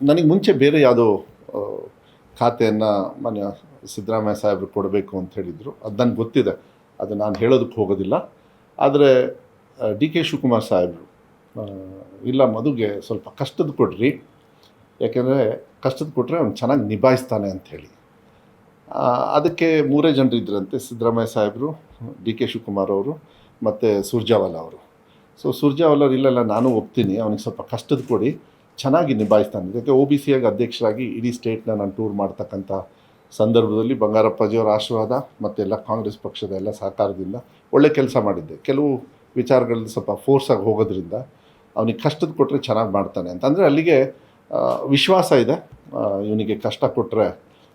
ನನಗೆ ಮುಂಚೆ ಬೇರೆ ಯಾವುದೋ ಖಾತೆಯನ್ನು ಮಾನ್ಯ ಸಿದ್ದರಾಮಯ್ಯ ಸಾಹೇಬರು ಕೊಡಬೇಕು ಅಂತ ಹೇಳಿದರು. ಅದು ನನಗೆ ಗೊತ್ತಿದೆ. ಅದು ನಾನು ಹೇಳೋದಕ್ಕೆ ಹೋಗೋದಿಲ್ಲ. ಆದರೆ ಡಿ ಕೆ ಶಿವಕುಮಾರ್ ಸಾಹೇಬರು ಇಲ್ಲ ಮಧುಗೆ ಸ್ವಲ್ಪ ಕಷ್ಟದ ಕೊಡ್ರಿ. ಯಾಕೆಂದರೆ ಕಷ್ಟದ ಕೊಟ್ಟರೆ ಅವ್ನು ಚೆನ್ನಾಗಿ ನಿಭಾಯಿಸ್ತಾನೆ ಅಂಥೇಳಿ ಅದಕ್ಕೆ ಮೂರೇ ಜನರು ಇದ್ರಂತೆ ಸಿದ್ದರಾಮಯ್ಯ ಸಾಹೇಬರು, ಡಿ ಕೆ ಶಿವಕುಮಾರ್ ಅವರು ಮತ್ತು ಸುರ್ಜಾವಾಲಾ ಅವರು. ಸೊ ಸುರ್ಜಾವಾಲಾ ಅವ್ರು ಇಲ್ಲಲ್ಲ, ನಾನು ಒಪ್ತೀನಿ. ಅವನಿಗೆ ಸ್ವಲ್ಪ ಕಷ್ಟದ ಕೊಡಿ. ಚೆನ್ನಾಗಿ ನಿಭಾಯಿಸ್ತಾನೆ ಯಾಕೆ ಒ ಬಿ ಸಿಯಾಗಿ ಅಧ್ಯಕ್ಷರಾಗಿ ಇಡೀ ಸ್ಟೇಟ್ನ ನಾನು ಟೂರ್ ಮಾಡ್ತಕ್ಕಂಥ ಸಂದರ್ಭದಲ್ಲಿ ಬಂಗಾರಪ್ಪಜಿಯವರ ಆಶೀರ್ವಾದ ಮತ್ತು ಎಲ್ಲ ಕಾಂಗ್ರೆಸ್ ಪಕ್ಷದ ಎಲ್ಲ ಸಹಕಾರದಿಂದ ಒಳ್ಳೆ ಕೆಲಸ ಮಾಡಿದ್ದೆ. ಕೆಲವು ವಿಚಾರಗಳಲ್ಲಿ ಸ್ವಲ್ಪ ಫೋರ್ಸಾಗಿ ಹೋಗೋದ್ರಿಂದ ಅವನಿಗೆ ಕಷ್ಟದ ಕೊಟ್ಟರೆ ಚೆನ್ನಾಗಿ ಮಾಡ್ತಾನೆ ಅಂತಂದರೆ ಅಲ್ಲಿಗೆ ವಿಶ್ವಾಸ ಇದೆ. ಇವನಿಗೆ ಕಷ್ಟ ಕೊಟ್ಟರೆ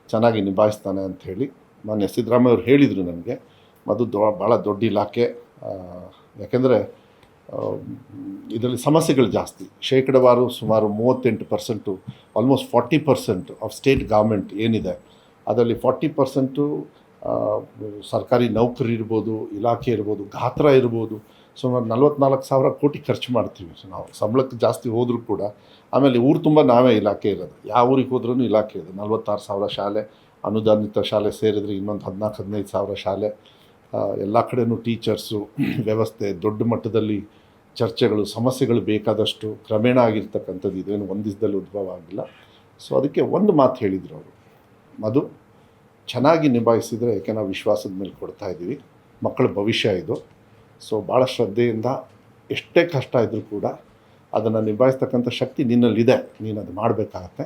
ಚೆನ್ನಾಗಿ ನಿಭಾಯಿಸ್ತಾನೆ ಅಂತ ಹೇಳಿ ಮಾನ್ಯ ಸಿದ್ದರಾಮಯ್ಯ ಅವರು ಹೇಳಿದರು ನನಗೆ. ಅದು ದೊ ಭಾಳ ದೊಡ್ಡ ಇಲಾಖೆ. ಯಾಕೆಂದರೆ ಇದರಲ್ಲಿ ಸಮಸ್ಯೆಗಳು ಜಾಸ್ತಿ. ಶೇಕಡವಾರು ಸುಮಾರು ಮೂವತ್ತೆಂಟು percent almost forty percent of state government ಏನಿದೆ, ಅದರಲ್ಲಿ ಫಾರ್ಟಿ ಪರ್ಸೆಂಟು ಸರ್ಕಾರಿ ನೌಕರಿ ಇರ್ಬೋದು, ಇಲಾಖೆ ಇರ್ಬೋದು, ಗಾತ್ರ ಇರ್ಬೋದು. ಸುಮಾರು ನಲ್ವತ್ನಾಲ್ಕು ಸಾವಿರ ಕೋಟಿ ಖರ್ಚು ಮಾಡ್ತೀವಿ. ಸೊ ನಾವು ಸಂಬಳಕ್ಕೆ ಜಾಸ್ತಿ ಹೋದರೂ ಕೂಡ, ಆಮೇಲೆ ಊರು ತುಂಬ ನಾವೇ ಇಲಾಖೆ ಇರೋದು. ಯಾವ ಊರಿಗೆ ಹೋದ್ರೂ ಇಲಾಖೆ ಇದೆ ನಲ್ವತ್ತಾರು ಸಾವಿರ ಶಾಲೆ, ಅನುದಾನಿತ ಶಾಲೆ ಸೇರಿದ್ರೆ ಇನ್ನೊಂದು ಹದಿನಾಲ್ಕು, ಹದಿನೈದು ಸಾವಿರ ಶಾಲೆ. ಎಲ್ಲ ಕಡೆನೂ ಟೀಚರ್ಸು, ವ್ಯವಸ್ಥೆ, ದೊಡ್ಡ ಮಟ್ಟದಲ್ಲಿ ಚರ್ಚೆಗಳು, ಸಮಸ್ಯೆಗಳು ಬೇಕಾದಷ್ಟು ಕ್ರಮೇಣ ಆಗಿರ್ತಕ್ಕಂಥದ್ದು ಇದೇನು ಒಂದು ದಿವಸದಲ್ಲಿ ಉದ್ಭವ ಆಗಿಲ್ಲ. ಸೊ ಅದಕ್ಕೆ ಒಂದು ಮಾತು ಹೇಳಿದರು ಅವರು. ಅದು ಚೆನ್ನಾಗಿ ನಿಭಾಯಿಸಿದರೆ ಯಾಕೆ ನಾವು ವಿಶ್ವಾಸದ ಮೇಲೆ ಕೊಡ್ತಾ ಇದ್ದೀವಿ? ಮಕ್ಕಳ ಭವಿಷ್ಯ ಇದು. ಸೊ ಭಾಳ ಶ್ರದ್ಧೆಯಿಂದ ಎಷ್ಟೇ ಕಷ್ಟ ಇದ್ದರೂ ಕೂಡ ಅದನ್ನು ನಿಭಾಯಿಸ್ತಕ್ಕಂಥ ಶಕ್ತಿ ನಿನ್ನಲ್ಲಿದೆ. ನೀನು ಅದು ಮಾಡಬೇಕಾಗತ್ತೆ.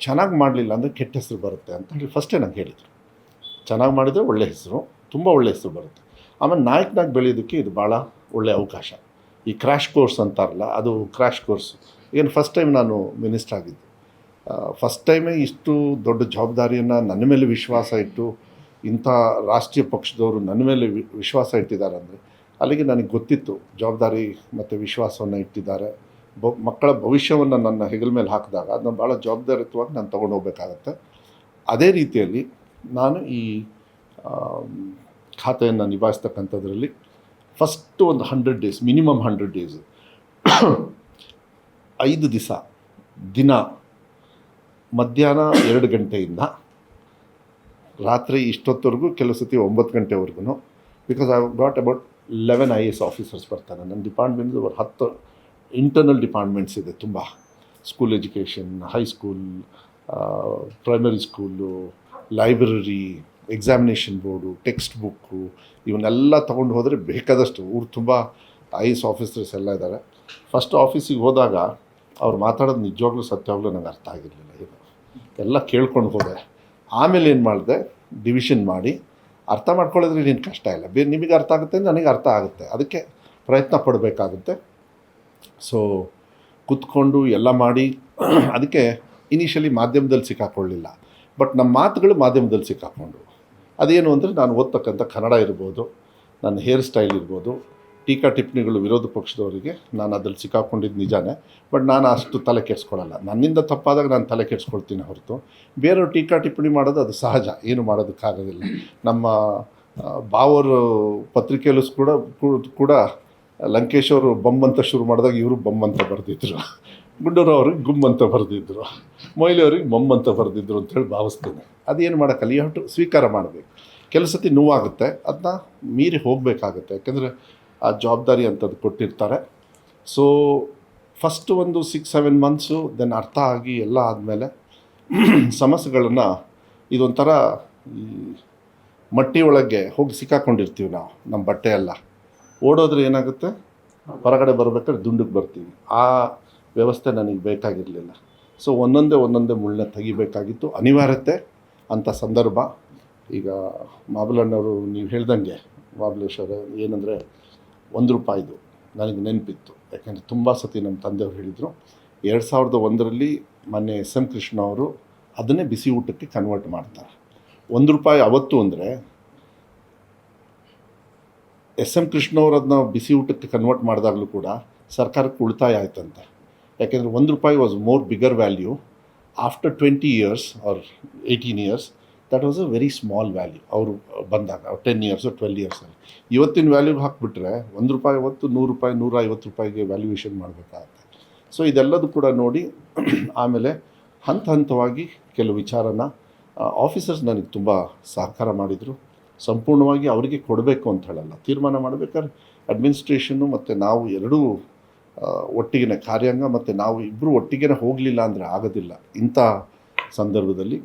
ಚೆನ್ನಾಗಿ ಮಾಡಲಿಲ್ಲ ಅಂದರೆ ಕೆಟ್ಟ ಹೆಸರು ಬರುತ್ತೆ ಅಂತ ಹೇಳಿ ಫಸ್ಟೇ ನಂಗೆ ಹೇಳಿದರು. ಚೆನ್ನಾಗಿ ಮಾಡಿದರೆ ಒಳ್ಳೆ ಹೆಸರು. ತುಂಬ ಒಳ್ಳೆ ಹೆಸರು ಬರುತ್ತೆ. ಆಮೇಲೆ ನಾಯಕನಾಗಿ ಬೆಳೆಯೋದಕ್ಕೆ ಇದು ಭಾಳ ಒಳ್ಳೆಯ ಅವಕಾಶ. ಈ ಕ್ರ್ಯಾಶ್ ಕೋರ್ಸ್ ಅಂತಾರಲ್ಲ, ಅದು ಕ್ರ್ಯಾಶ್ ಕೋರ್ಸ್ ಏನು ಫಸ್ಟ್ ಟೈಮ್ ನಾನು ಮಿನಿಸ್ಟರ್ ಆಗಿದ್ದೆ. ಫಸ್ಟ್ ಟೈಮೇ ಇಷ್ಟು ದೊಡ್ಡ ಜವಾಬ್ದಾರಿಯನ್ನು ನನ್ನ ಮೇಲೆ ವಿಶ್ವಾಸ ಇಟ್ಟು ಇಂಥ ರಾಷ್ಟ್ರೀಯ ಪಕ್ಷದವರು ನನ್ನ ಮೇಲೆ ವಿಶ್ವಾಸ ಇಟ್ಟಿದ್ದಾರೆ ಅಂದರೆ, ಅಲ್ಲಿಗೆ ನನಗೆ ಗೊತ್ತಿತ್ತು ಜವಾಬ್ದಾರಿ ಮತ್ತು ವಿಶ್ವಾಸವನ್ನು ಇಟ್ಟಿದ್ದಾರೆ. ಬ ಮಕ್ಕಳ ಭವಿಷ್ಯವನ್ನು ನನ್ನ ಹೆಗಲ ಮೇಲೆ ಹಾಕಿದಾಗ ಅದನ್ನ ಭಾಳ ಜವಾಬ್ದಾರಿತ್ವವಾಗಿ ನಾನು ತೊಗೊಂಡು ಹೋಗ್ಬೇಕಾಗತ್ತೆ. ಅದೇ ರೀತಿಯಲ್ಲಿ ನಾನು ಈ ಖಾತೆಯನ್ನು ನಿಭಾಯಿಸ್ತಕ್ಕಂಥದ್ರಲ್ಲಿ ಫಸ್ಟು ಒಂದು hundred days minimum hundred days ಐದು ದಿವಸ ದಿನ, ಮಧ್ಯಾಹ್ನ ಎರಡು ಗಂಟೆಯಿಂದ ರಾತ್ರಿ ಇಷ್ಟೊತ್ತವರೆಗೂ ಕೆಲವು ಸತಿ ಒಂಬತ್ತು ಗಂಟೆವರೆಗೂ. Because I got about eleven I S officers ಬರ್ತಾರೆ. ನನ್ನ ಡಿಪಾರ್ಟ್ಮೆಂಟ್ ಅವ್ರು ಹತ್ತು ಇಂಟರ್ನಲ್ ಡಿಪಾರ್ಟ್ಮೆಂಟ್ಸ್ ಇದೆ ತುಂಬ. School education high school primary school library examination board text book ಇವನ್ನೆಲ್ಲ ತೊಗೊಂಡು ಹೋದರೆ ಬೇಕಾದಷ್ಟು. ಊರು ತುಂಬ ಐ ಎಸ್ ಆಫೀಸರ್ಸ್ ಎಲ್ಲ ಇದ್ದಾರೆ ಫಸ್ಟ್ ಆಫೀಸಿಗೆ ಹೋದಾಗ ಅವ್ರು ಮಾತಾಡೋದು ನಿಜವಾಗ್ಲೂ ಸತ್ಯವಾಗ್ಲೂ ನನಗೆ ಅರ್ಥ ಆಗಿರಲಿಲ್ಲ. ಏನು ಎಲ್ಲ ಕೇಳ್ಕೊಂಡು ಹೋದೆ. ಆಮೇಲೆ ಏನು ಮಾಡಿದೆ? ಡಿವಿಷನ್ ಮಾಡಿ. ಅರ್ಥ ಮಾಡ್ಕೊಳ್ಳೋದ್ರೆ ಏನು ಕಷ್ಟ ಇಲ್ಲ. ಬೇರೆ ನಿಮಗೆ ಅರ್ಥ ಆಗುತ್ತೆ ನನಗೆ ಅರ್ಥ ಆಗುತ್ತೆ. ಅದಕ್ಕೆ ಪ್ರಯತ್ನ ಪಡಬೇಕಾಗುತ್ತೆ. ಸೊ ಕುತ್ಕೊಂಡು ಎಲ್ಲ ಮಾಡಿ. ಅದಕ್ಕೆ ಇನಿಷಿಯಲಿ ಮಾಧ್ಯಮದಲ್ಲಿ ಸಿಕ್ಕಾಕೊಳ್ಳಿಲ್ಲ ಬಟ್ ನಮ್ಮ ಮಾತುಗಳು ಮಾಧ್ಯಮದಲ್ಲಿ ಸಿಕ್ಕಾಕೊಂಡು ಅದೇನು ಅಂದರೆ ನಾನು ಓದ್ತಕ್ಕಂಥ ಕನ್ನಡ ಇರ್ಬೋದು, ನನ್ನ ಹೇರ್ ಸ್ಟೈಲ್ ಇರ್ಬೋದು, ಟೀಕಾ ಟಿಪ್ಪಣಿಗಳು ವಿರೋಧ ಪಕ್ಷದವರಿಗೆ ನಾನು ಅದ್ರಲ್ಲಿ ಸಿಕ್ಕಾಕೊಂಡಿದ್ದು ನಿಜಾನೇ, ಬಟ್ ನಾನು ಅಷ್ಟು ತಲೆ ಕೆಡಿಸ್ಕೊಳ್ಳಲ್ಲ. ನನ್ನಿಂದ ತಪ್ಪಾದಾಗ ನಾನು ತಲೆ ಕೆಡಿಸ್ಕೊಳ್ತೀನಿ ಹೊರತು. ಬೇರೆಯವ್ರು ಟೀಕಾ ಟಿಪ್ಪಣಿ ಮಾಡೋದು ಅದು ಸಹಜ, ಏನು ಮಾಡೋದಕ್ಕಾಗೋದಿಲ್ಲ ನಮ್ಮ ಬಾವರು ಪತ್ರಿಕೆಯಲ್ಲೂ ಕೂಡ ಕೂಡ ಲಂಕೇಶ್ ಅವರು ಬಂಬಂತ ಅಂತ ಶುರು ಮಾಡಿದಾಗ ಇವರು ಬಂಬಂತ ಅಂತ ಬರೆದಿದ್ರು. ಗುಂಡೂರು ಅವ್ರಿಗೆ ಗುಮ್ ಅಂತ ಬರೆದಿದ್ರು. ಮೊಯ್ಲಿ ಅವ್ರಿಗೆ ಬಮ್ ಅಂತ ಬರೆದಿದ್ರು ಅಂತೇಳಿ ಭಾವಿಸ್ತೀನಿ. ಅದೇನು ಮಾಡೋಕ್ಕಲ್ಲ? ಯು ಸ್ವೀಕಾರ ಮಾಡಬೇಕು. ಕೆಲವು ಸತಿ ನೋವಾಗುತ್ತೆ. ಅದನ್ನ ಮೀರಿ ಹೋಗಬೇಕಾಗುತ್ತೆ. ಯಾಕೆಂದರೆ ಆ ಜವಾಬ್ದಾರಿ ಅಂತದ್ದು ಕೊಟ್ಟಿರ್ತಾರೆ. ಸೊ ಫಸ್ಟ್ ಒಂದು ಸಿಕ್ಸ್ ಸೆವೆನ್ ಮಂತ್ಸು ದೆನ್ ಅರ್ಥ ಆಗಿ ಎಲ್ಲ ಆದಮೇಲೆ ಸಮಸ್ಯೆಗಳನ್ನು ಇದೊಂಥರ ಈ ಮಟ್ಟಿ ಒಳಗೆ ಹೋಗಿ ಸಿಕ್ಕಾಕೊಂಡಿರ್ತೀವಿ ನಾವು. ನಮ್ಮ ಬಟ್ಟೆ ಎಲ್ಲ. ಓಡೋದ್ರೆ ಏನಾಗುತ್ತೆ? ಹೊರಗಡೆ ಬರಬೇಕಾದ್ರೆ ದುಂಡಕ್ಕೆ ಬರ್ತೀವಿ. ಆ ವ್ಯವಸ್ಥೆ ನನಗೆ ಬೇಕಾಗಿರಲಿಲ್ಲ. ಸೊ ಒಂದೊಂದೇ ಒಂದೊಂದೇ ಮುಳ್ಳನ್ನ ತೆಗಿಬೇಕಾಗಿತ್ತು. ಅನಿವಾರ್ಯತೆ ಅಂಥ ಸಂದರ್ಭ. ಈಗ ಮಾಬಲಣ್ಣವರು ನೀವು ಹೇಳ್ದಂಗೆ ಮಾಬಲೇಶ್ವರ ಏನಂದರೆ ಒಂದು ರೂಪಾಯಿದು ನನಗೆ ನೆನಪಿತ್ತು. ಯಾಕೆಂದರೆ ತುಂಬ ಸತಿ ನಮ್ಮ ತಂದೆಯವರು ಹೇಳಿದರು, ಎರಡು ಸಾವಿರದ ಒಂದರಲ್ಲಿ ಮೊನ್ನೆ ಎಸ್ ಎಂ ಕೃಷ್ಣ ಅವರು ಅದನ್ನೇ ಬಿಸಿ ಊಟಕ್ಕೆ ಕನ್ವರ್ಟ್ ಮಾಡ್ತಾರೆ. ಒಂದು ರೂಪಾಯಿ ಅವತ್ತು ಅಂದರೆ ಎಸ್ ಎಂ ಕೃಷ್ಣ ಅವರು ಅದನ್ನ ಬಿಸಿ ಊಟಕ್ಕೆ ಕನ್ವರ್ಟ್ ಮಾಡಿದಾಗಲೂ ಕೂಡ ಸರ್ಕಾರಕ್ಕೆ ಉಳಿತಾಯ ಆಯ್ತಂತೆ. ಯಾಕೆಂದರೆ ಒಂದು ರೂಪಾಯಿ was more bigger value after twenty years or eighteen years that was a very small value ಅವರು ಬಂದಾಗ ಟೆನ್ ಇಯರ್ಸು ಟ್ವೆಲ್ ಇಯರ್ಸಲ್ಲಿ ಇವತ್ತಿನ ವ್ಯಾಲ್ಯೂ ಹಾಕಿಬಿಟ್ರೆ ಒಂದು ರೂಪಾಯಿ ಹೊತ್ತು ನೂರು ರೂಪಾಯಿ, ನೂರ ಐವತ್ತು ರೂಪಾಯಿಗೆ ವ್ಯಾಲ್ಯೂಯೇಷನ್ ಮಾಡಬೇಕಾಗತ್ತೆ. ಸೊ ಇದೆಲ್ಲದೂ ಕೂಡ ನೋಡಿ ಆಮೇಲೆ ಹಂತ ಹಂತವಾಗಿ ಕೆಲವು ವಿಚಾರನ ಆಫೀಸರ್ಸ್ ನನಗೆ ತುಂಬ ಸಹಕಾರ ಮಾಡಿದರು. ಸಂಪೂರ್ಣವಾಗಿ ಅವರಿಗೆ ಕೊಡಬೇಕು ಅಂತ ಹೇಳಲ್ಲ. ತೀರ್ಮಾನ ಮಾಡಬೇಕಾದ್ರೆ ಅಡ್ಮಿನಿಸ್ಟ್ರೇಷನ್ನು ಮತ್ತು ನಾವು ಎರಡೂ ಒಟ್ಟಿಗಿನ ಕಾರ್ಯಾಂಗ ಮತ್ತು ನಾವು ಇಬ್ಬರು ಒಟ್ಟಿಗೆ ಹೋಗಲಿಲ್ಲ ಅಂದರೆ ಆಗೋದಿಲ್ಲ. ಇಂಥ ಸಂದರ್ಭದಲ್ಲಿ